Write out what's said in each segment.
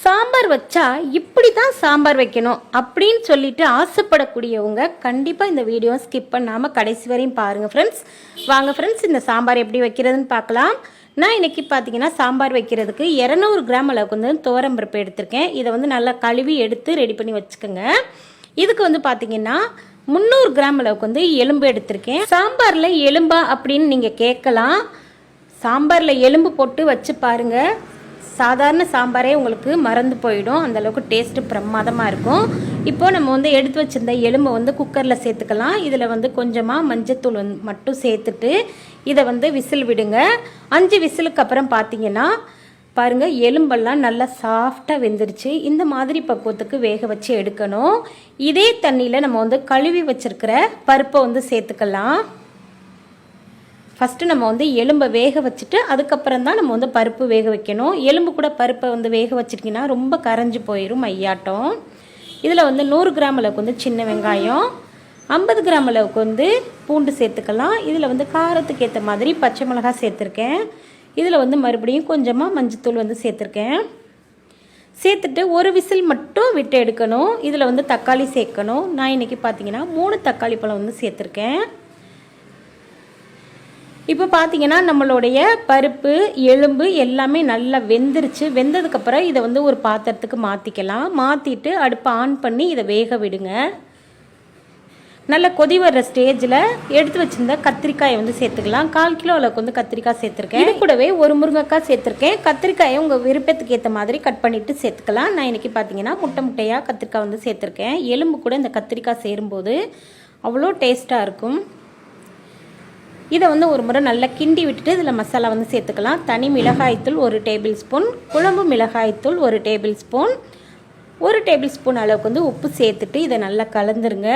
சாம்பார் வச்சா இப்படி தான் சாம்பார் வைக்கணும் அப்படின்னு சொல்லிட்டு ஆசைப்படக்கூடியவங்க கண்டிப்பாக இந்த வீடியோ ஸ்கிப் பண்ணாமல் கடைசி வரையும் பாருங்கள் ஃப்ரெண்ட்ஸ் வாங்க ஃப்ரெண்ட்ஸ் இந்த சாம்பார் எப்படி வைக்கிறதுன்னு பார்க்கலாம். நான் இன்றைக்கி பார்த்தீங்கன்னா சாம்பார் வைக்கிறதுக்கு இரநூறு கிராம் அளவுக்கு வந்து துவரம்பருப்பு எடுத்திருக்கேன். இதை வந்து நல்லா கழுவி எடுத்து ரெடி பண்ணி வச்சுக்கோங்க. இதுக்கு வந்து பார்த்தீங்கன்னா முந்நூறு கிராம் அளவுக்கு வந்து எலும்பு எடுத்திருக்கேன். சாம்பாரில் எலும்பா அப்படின்னு நீங்கள் கேட்கலாம். சாம்பாரில் எலும்பு போட்டு வச்சு பாருங்கள் சாதாரண சாம்பாரே உங்களுக்கு மறந்து போயிடும். அந்தளவுக்கு டேஸ்ட்டு பிரமாதமாக இருக்கும். இப்போது நம்ம வந்து எடுத்து வச்சுருந்த எலும்பை வந்து குக்கரில் சேர்த்துக்கலாம். இதில் வந்து கொஞ்சமாக மஞ்சத்தூள் வந்து மட்டும் சேர்த்துட்டு இதை வந்து விசில் விடுங்க. அஞ்சு விசிலுக்கு அப்புறம் பார்த்தீங்கன்னா பாருங்கள் எலும்பெல்லாம் நல்லா சாஃப்டாக வெந்துருச்சு. இந்த மாதிரி பக்குவத்துக்கு வேக வச்சு எடுக்கணும். இதே தண்ணியில் நம்ம வந்து கழுவி வச்சுருக்கிற பருப்பை வந்து சேர்த்துக்கலாம். ஃபஸ்ட்டு நம்ம வந்து எலும்பை வேக வச்சுட்டு அதுக்கப்புறம் தான் நம்ம வந்து பருப்பு வேக வைக்கணும். எலும்பு கூட பருப்பை வந்து வேக வச்சிட்டிங்கன்னா ரொம்ப கரைஞ்சி போயிடும் மையாட்டம். இதில் வந்து நூறு கிராம் அளவுக்கு வந்து சின்ன வெங்காயம் ஐம்பது கிராம் அளவுக்கு வந்து பூண்டு சேர்த்துக்கலாம். இதில் வந்து காரத்துக்கு ஏற்ற மாதிரி பச்சை மிளகாய் சேர்த்துருக்கேன். இதில் வந்து மறுபடியும் கொஞ்சமாக மஞ்சத்தூள் வந்து சேர்த்துருக்கேன். சேர்த்துட்டு ஒரு விசில் மட்டும் விட்டு எடுக்கணும். இதில் வந்து தக்காளி சேர்க்கணும். நான் இன்றைக்கி பார்த்தீங்கன்னா மூணு தக்காளி பழம் வந்து சேர்த்துருக்கேன். இப்போ பார்த்தீங்கன்னா நம்மளுடைய பருப்பு எலும்பு எல்லாமே நல்லா வெந்துருச்சு. வெந்ததுக்கப்புறம் இதை வந்து ஒரு பாத்திரத்துக்கு மாற்றிக்கலாம் மாற்றிட்டு அடுப்பை ஆன் பண்ணி இதை வேக விடுங்க. நல்லா கொதி வர்ற ஸ்டேஜில் எடுத்து வச்சிருந்த கத்திரிக்காயை வந்து சேர்த்துக்கலாம். கால் கிலோ அளவுக்கு வந்து கத்திரிக்காய் சேர்த்துருக்கேன். இது கூடவே ஒரு முருங்கைக்காய் சேர்த்துருக்கேன். கத்திரிக்காயை உங்கள் விருப்பத்துக்கு ஏற்ற மாதிரி கட் பண்ணிவிட்டு சேர்த்துக்கலாம். நான் இன்றைக்கி பார்த்தீங்கன்னா முட்டை முட்டையாக கத்திரிக்காய் வந்து சேர்த்துருக்கேன். எலும்பு கூட இந்த கத்திரிக்காய் சேரும்போது அவ்வளோ டேஸ்ட்டாக இருக்கும். இதை வந்து ஒரு முறை நல்லா கிண்டி விட்டுட்டு இதில் மசாலா வந்து சேர்த்துக்கலாம். தனி மிளகாய்த்தூள் ஒரு டேபிள் ஸ்பூன் குழம்பு மிளகாய்த்தூள் ஒரு டேபிள் ஸ்பூன். ஒரு டேபிள் ஸ்பூன் அளவுக்கு வந்து உப்பு சேர்த்துட்டு இதை நல்லா கலந்துருங்க.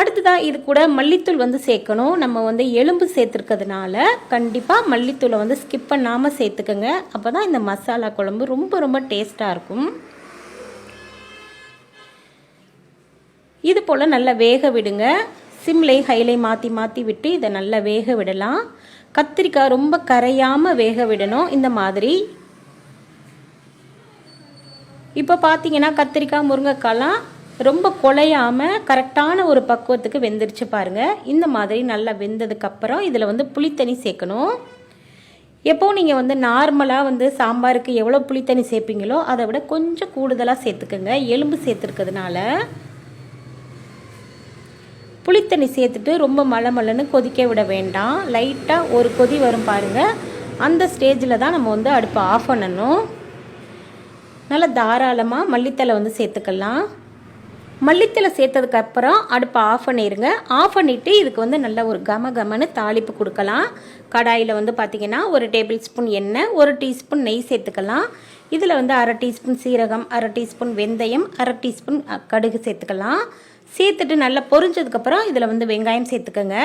அடுத்ததாக இது கூட மல்லித்தூள் வந்து சேர்க்கணும். நம்ம வந்து எலும்பு சேர்த்துருக்கிறதுனால கண்டிப்பாக மல்லித்தூளை வந்து ஸ்கிப் பண்ணாமல் சேர்த்துக்கோங்க. அப்போ தான் இந்த மசாலா குழம்பு ரொம்ப ரொம்ப டேஸ்ட்டாக இருக்கும். இது போல் நல்லா வேக விடுங்க. சிம்லை ஹைலை மாற்றி மாற்றி விட்டு இதை நல்லா வேக விடலாம். கத்திரிக்காய் ரொம்ப கரையாமல் வேக விடணும். இந்த மாதிரி. இப்போ பார்த்தீங்கன்னா கத்திரிக்காய் முருங்கைக்காய்லாம் ரொம்ப குலையாமல் கரெக்டான ஒரு பக்குவத்துக்கு வெந்துருச்சு பாருங்கள் இந்த மாதிரி நல்லா வெந்ததுக்கப்புறம் இதில் வந்து புளித்தண்ணி சேர்க்கணும். எப்போது நீங்கள் வந்து நார்மலாக வந்து சாம்பாருக்கு எவ்வளோ புளித்தண்ணி சேர்ப்பீங்களோ அதை விட கொஞ்சம் கூடுதலாக சேர்த்துக்கோங்க. எலும்பு சேர்த்துருக்கிறதுனால. புளித்தண்ணி சேர்த்துட்டு ரொம்ப மலை மலைன்னு கொதிக்க விட வேண்டாம். லைட்டாக ஒரு கொதி வரும் பாருங்கள் அந்த ஸ்டேஜில் தான் நம்ம வந்து அடுப்பை ஆஃப் பண்ணணும். நல்லா தாராளமாக மல்லித்தலை வந்து சேர்த்துக்கலாம். மல்லித்தலை சேர்த்ததுக்கப்புறம் அடுப்பை ஆஃப் பண்ணிடுங்க ஆஃப் பண்ணிவிட்டு இதுக்கு வந்து நல்ல ஒரு கம கமன்னு தாளிப்பு கொடுக்கலாம். கடாயில் வந்து பார்த்திங்கன்னா ஒரு டேபிள் ஸ்பூன் எண்ணெய் ஒரு டீஸ்பூன் நெய் சேர்த்துக்கலாம். இதில் வந்து அரை டீஸ்பூன் சீரகம் அரை டீஸ்பூன் வெந்தயம் அரை டீஸ்பூன் கடுகு சேர்த்துக்கலாம். சேர்த்துட்டு நல்லா பொரிஞ்சதுக்கப்புறம் இதில் வந்து வெங்காயம் சேர்த்துக்கோங்க.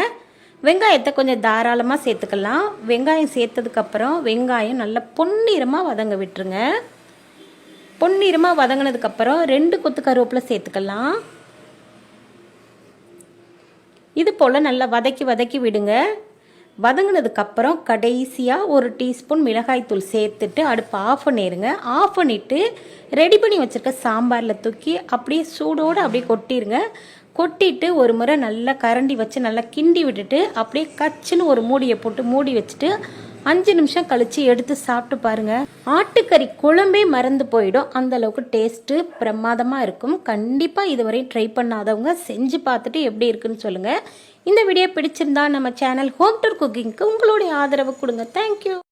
வெங்காயத்தை கொஞ்சம் தாராளமாக சேர்த்துக்கலாம். வெங்காயம் சேர்த்ததுக்கப்புறம் வெங்காயம் நல்லா பொன்னிறமாக வதங்க விட்டுருங்க. பொன்னிறமாக வதங்கினதுக்கப்புறம் ரெண்டு கொத்து கருவேப்பிலை சேர்த்துக்கலாம். இது போல் நல்லா வதக்கி வதக்கி விடுங்க. வதங்கினதுக்கப்புறம் கடைசியாக ஒரு டீஸ்பூன் மிளகாய்த்தூள் சேர்த்துட்டு அடுப்பு ஆஃப் பண்ணிடுங்க ஆஃப் பண்ணிவிட்டு ரெடி பண்ணி வச்சுருக்க சாம்பாரில் தூக்கி அப்படியே சூடோடு அப்படியே கொட்டிடுங்க கொட்டிட்டு ஒரு முறை நல்லா கரண்டி வச்சு நல்லா கிண்டி விட்டுட்டு அப்படியே கச்சுன்னு ஒரு மூடியை போட்டு மூடி வச்சுட்டு அஞ்சு நிமிஷம் கழித்து எடுத்து சாப்பிட்டு பாருங்கள் ஆட்டுக்கறி குழம்பே மறந்து போயிடும். அந்தளவுக்கு டேஸ்ட்டு பிரமாதமாக இருக்கும். கண்டிப்பாக இதுவரையும் ட்ரை பண்ணாதவங்க செஞ்சு பார்த்துட்டு எப்படி இருக்குன்னு சொல்லுங்கள் இந்த வீடியோ பிடிச்சிருந்தா நம்ம சேனல் ஹோம் டூர் குக்கிங்க்கு உங்களுடைய ஆதரவு கொடுங்க. தேங்க்யூ